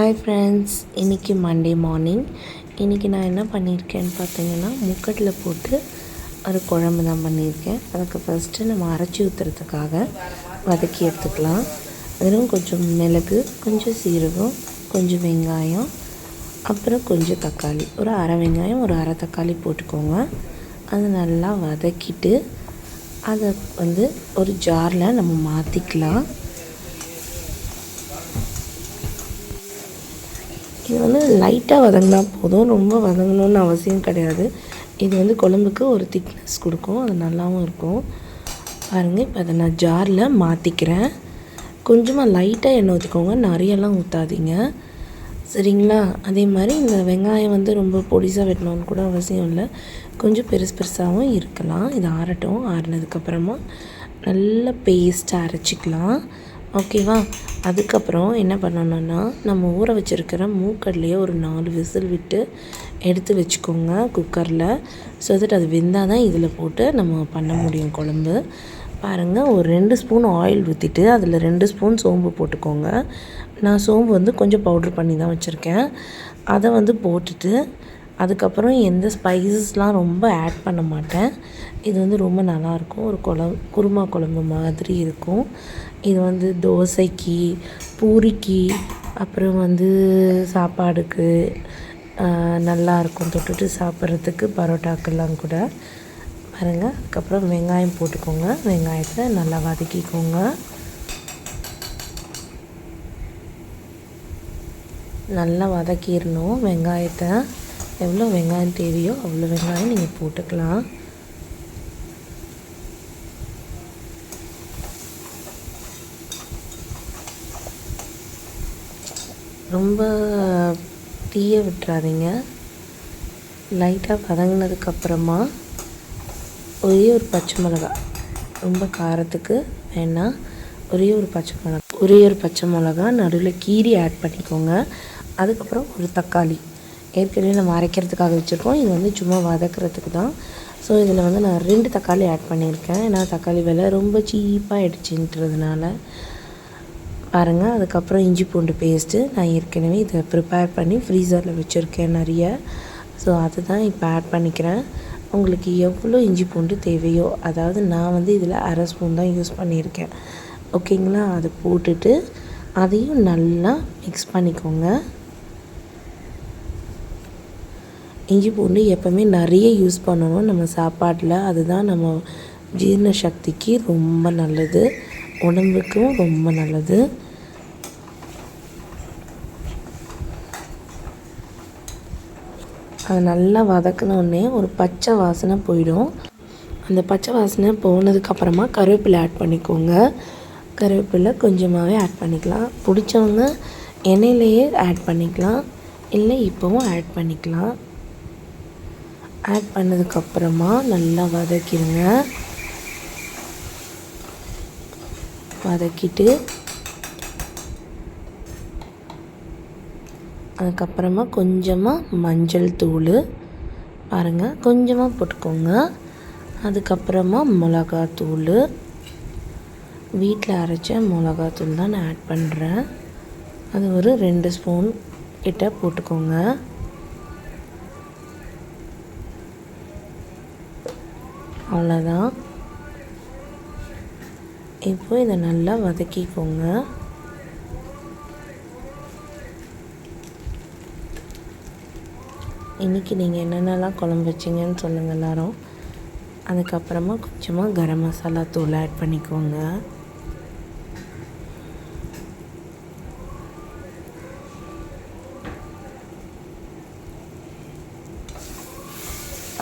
Hi friends இன்றைக்கி Monday morning இன்றைக்கி நான் என்ன பண்ணியிருக்கேன்னு பார்த்தீங்கன்னா முக்கட்டில் போட்டு ஒரு குழம்பு தான் பண்ணியிருக்கேன். அதுக்கு ஃபஸ்ட்டு நம்ம அரைச்சி ஊற்றுறதுக்காக வதக்கி எடுத்துக்கலாம். அதிலும் கொஞ்சம் மிளகு கொஞ்சம் சீரகம் கொஞ்சம் வெங்காயம் அப்புறம் கொஞ்சம் தக்காளி. ஒரு அரை வெங்காயம் ஒரு அரை தக்காளி போட்டுக்கோங்க. அதை நல்லா வதக்கிட்டு அதை வந்து ஒரு ஜாரில் நம்ம மாற்றிக்கலாம் இது வந்து லைட்டாக வதங்கினா போதும். ரொம்ப வதங்கணும்னு அவசியம் கிடையாது. இது வந்து குழம்புக்கு ஒரு திக்னஸ் கொடுக்கும். அது நல்லாவும் இருக்கும். பாருங்கள் இப்போ அதை நான் ஜாரில் மாற்றிக்கிறேன் கொஞ்சமாக லைட்டாக எண்ணெய் ஊற்றிக்கோங்க நிறையெல்லாம் ஊற்றாதீங்க சரிங்களா? அதே மாதிரி இந்த வெங்காயம் வந்து ரொம்ப பொடிசாக வெட்டணும்னு கூட அவசியம் இல்லை. கொஞ்சம் பெருசு பெருசாகவும் இருக்கலாம். இது ஆறட்டும். ஆறினதுக்கப்புறமா நல்ல பேஸ்ட்டாக அரைச்சிக்கலாம். ஓகேவா? அதுக்கப்புறம் என்ன பண்ணணும்னா நம்ம ஊற வச்சுருக்கிற மூக்கடலையே ஒரு நாலு விசில் விட்டு எடுத்து வச்சுக்கோங்க குக்கரில். ஸோ தட் அது வெந்தால் தான் இதில் போட்டு நம்ம பண்ண முடியும் குழம்பு. பாருங்கள் ஒரு ரெண்டு ஸ்பூன் ஆயில் ஊற்றிட்டு அதில் ரெண்டு ஸ்பூன் சோம்பு போட்டுக்கோங்க. நான் சோம்பு வந்து கொஞ்சம் பவுட்ரு பண்ணி தான் வச்சுருக்கேன். அதை வந்து போட்டுட்டு அதுக்கப்புறம் எந்த ஸ்பைசஸ்லாம் ரொம்ப ஆட் பண்ண மாட்டேன். இது வந்து ரொம்ப நல்லாயிருக்கும். ஒரு குழம்பு குருமா குழம்பு மாதிரி இருக்கும். இது வந்து தோசைக்கு பூரிக்கு அப்புறம் வந்து சாப்பாடுக்கு நல்லாயிருக்கும் தொட்டுட்டு சாப்பிட்றதுக்கு பரோட்டாக்கெல்லாம் கூட. பாருங்கள் அதுக்கப்புறம் வெங்காயம் போட்டுக்கோங்க. வெங்காயத்தை நல்லா வதக்கிக்கோங்க. நல்லா வதக்கிடணும் வெங்காயத்தை. எவ்வளோ வெங்காயம் தேவையோ அவ்வளோ வெங்காயம் நீங்கள் போட்டுக்கலாம். ரொம்ப தீய விட்டுறாதீங்க. லைட்டாக வதங்கினதுக்கப்புறமா ஒரே ஒரு பச்சை மிளகா ரொம்ப காரத்துக்கு வேணாம் ஒரே ஒரு பச்சை மிளகா ஒரே ஒரு பச்சை மிளகா நடுவில் கீரி ஆட் பண்ணிக்கோங்க. அதுக்கப்புறம் ஒரு தக்காளி. ஏற்கனவே நம்ம அரைக்கிறதுக்காக வச்சுருக்கோம். இது வந்து சும்மா வதக்கிறதுக்கு தான். ஸோ இதில் வந்து நான் ரெண்டு தக்காளி ஆட் பண்ணியிருக்கேன். ஏன்னா தக்காளி விலை ரொம்ப சீப்பாக ஆகிடுச்சின்றதுனால பாருங்கள் அதுக்கப்புறம் இஞ்சி பூண்டு பேஸ்ட்டு நான் ஏற்கனவே இதை ப்ரிப்பேர் பண்ணி ஃப்ரீசரில் வச்சுருக்கேன் நிறைய. ஸோ அதுதான் இப்போ ஆட் பண்ணிக்கிறேன். உங்களுக்கு எவ்வளோ இஞ்சி பூண்டு தேவையோ அதாவது நான் வந்து இதில் அரை ஸ்பூன் தான் யூஸ் பண்ணியிருக்கேன். ஓகேங்களா? அதை போட்டுட்டு அதையும் நல்லா மிக்ஸ் பண்ணிக்கோங்க. இஞ்சி பூண்டு எப்போவுமே நிறைய யூஸ் பண்ணணும் நம்ம சாப்பாட்டில். அதுதான் நம்ம ஜீரண சக்திக்கு ரொம்ப நல்லது. உடம்புக்கும் ரொம்ப நல்லது. அது நல்லா வதக்கினோடனே ஒரு பச்சை வாசனை போயிடும். அந்த பச்சை வாசனை போனதுக்கப்புறமா கருவேப்பிலை ஆட் பண்ணிக்கோங்க. கருவேப்பிலை கொஞ்சமாகவே ஆட் பண்ணிக்கலாம். பிடிச்சவங்க எண்ணெயிலேயே ஆட் பண்ணிக்கலாம். இல்லை இப்போவும் ஆட் பண்ணிக்கலாம். ஆட் பண்ணதுக்கப்புறமா நல்லா வதக்கிடுங்க. வதக்கிட்டு அதுக்கப்புறமா கொஞ்சமாக மஞ்சள் தூள் பாருங்கள் கொஞ்சமாக போட்டுக்கோங்க. அதுக்கப்புறமா மிளகாத்தூள் வீட்டில் அரைச்ச மிளகாத்தூள் தான் நான் ஆட் பண்ணுறேன் அது ஒரு ரெண்டு ஸ்பூன் கிட்ட போட்டுக்கோங்க. அவ்வளோதான் இப்போ இதை நல்லா வதக்கிக்கோங்க. இன்றைக்கி நீங்கள் என்னென்னலாம் குழம்பு வச்சிங்கன்னு சொல்லுங்கள் எல்லோரும். அதுக்கப்புறமா கொஞ்சமாக கரம் மசாலா தூள் ஆட் பண்ணிக்கோங்க.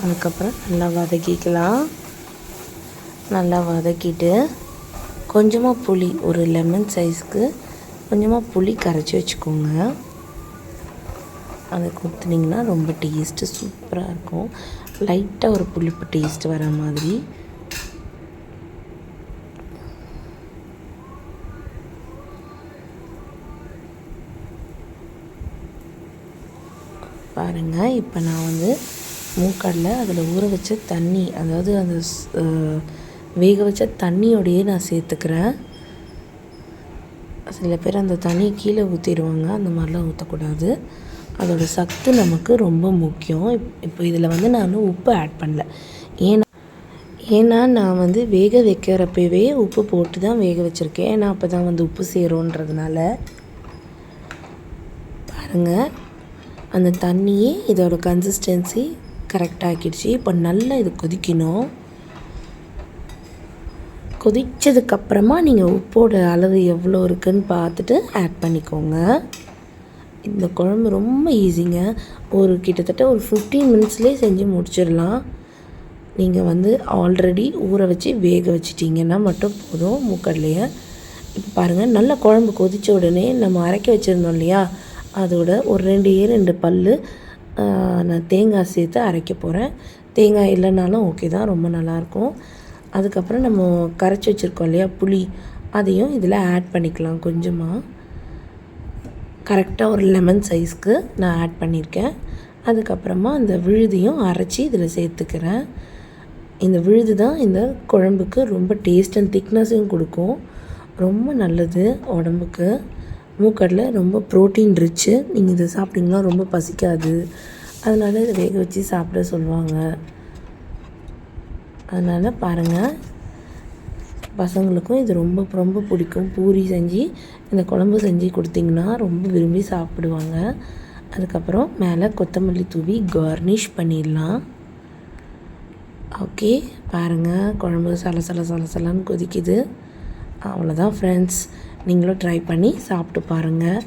அதுக்கப்புறம் நல்லா வதக்கிக்கலாம். நல்லா வதக்கிட்டு கொஞ்சமாக புளி ஒரு லெமன் சைஸ்க்கு கொஞ்சமாக புளி கரைச்சி வச்சுக்கோங்க. அதை கொடுத்துனிங்கன்னா ரொம்ப டேஸ்ட்டு சூப்பராக இருக்கும். லைட்டாக ஒரு புளிப்பு டேஸ்ட் வர மாதிரி. பாருங்கள் இப்போ நான் வந்து மூக்கடலை அதில் ஊற வச்ச தண்ணி அதாவது அந்த வேக வச்ச தண்ணியோடையே நான் சேர்த்துக்கிறேன். சில பேர் அந்த தண்ணி கீழே ஊற்றிடுவாங்க அந்த மாதிரிலாம் ஊற்றக்கூடாது அதோட சத்து நமக்கு ரொம்ப முக்கியம். இப்போ இதில் வந்து நான் உப்பு ஆட் பண்ணல. ஏன்னா ஏன்னா நான் வந்து வேக வைக்கிறப்பவே உப்பு போட்டு தான் வேக வச்சுருக்கேன். ஏன்னா அப்போ தான் வந்து உப்பு சேரும்ன்றதுனால. பாருங்கள் அந்த தண்ணியே இதோட கன்சிஸ்டன்சி கரெக்டாகிடுச்சு இப்போ நல்லா இது கொதிக்கணும். கொதித்ததுக்கப்புறமா நீங்கள் உப்போட அளவு எவ்வளோ இருக்குன்னு பார்த்துட்டு ஆட் பண்ணிக்கோங்க. இந்த குழம்பு ரொம்ப ஈஸிங்க ஒரு கிட்டத்தட்ட ஒரு ஃபிஃப்டீன் மினிட்ஸ்லேயே செஞ்சு முடிச்சிடலாம். நீங்கள் வந்து ஆல்ரெடி ஊற வச்சு வேக வச்சிட்டிங்கன்னா மட்டும் போதும் மூக்கடலையை. இப்போ பாருங்கள் நல்ல குழம்பு கொதித்த உடனே நம்ம அரைக்க வச்சுருந்தோம் இல்லையா? அதோட ஒரு ரெண்டு ஏ ரெண்டு பல் நான் தேங்காய் சேர்த்து அரைக்க போகிறேன் தேங்காய் இல்லைனாலும் ஓகே தான் ரொம்ப நல்லாயிருக்கும் அதுக்கப்புறம் நம்ம கரைச்சி வச்சுருக்கோம் இல்லையா புளி. அதையும் இதில் ஆட் பண்ணிக்கலாம் கொஞ்சமாக கரெக்டாக ஒரு லெமன் சைஸ்க்கு நான் ஆட் பண்ணியிருக்கேன். அதுக்கப்புறமா அந்த விழுதியும் அரைச்சி இதில் சேர்த்துக்கிறேன். இந்த விழுது தான் இந்த குழம்புக்கு ரொம்ப டேஸ்ட் அண்ட் திக்னஸ்ஸும் கொடுக்கும். ரொம்ப நல்லது உடம்புக்கு. மூக்கடலை ரொம்ப ப்ரோட்டீன் ரிச்சு நீங்கள் இதை சாப்பிட்டிங்கன்னா ரொம்ப பசிக்காது. அதனால் இதை வேக வச்சு சாப்பிட சொல்லுவாங்க. அதனால் பாருங்கள் பசங்களுக்கும் இது ரொம்ப ரொம்ப பிடிக்கும். பூரி செஞ்சு இந்த குழம்பு செஞ்சு கொடுத்திங்கன்னா ரொம்ப விரும்பி சாப்பிடுவாங்க. அதுக்கப்புறம் மேலே கொத்தமல்லி தூவி கார்னிஷ் பண்ணிடலாம். ஓகே பாருங்கள் குழம்பு சல சல சல கொதிக்குது. அவ்வளோதான் ஃப்ரெண்ட்ஸ் நீங்களும் ட்ரை பண்ணி சாப்பிட்டு பாருங்கள்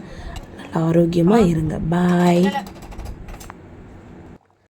நல்லா ஆரோக்கியமாக இருங்க. பாய்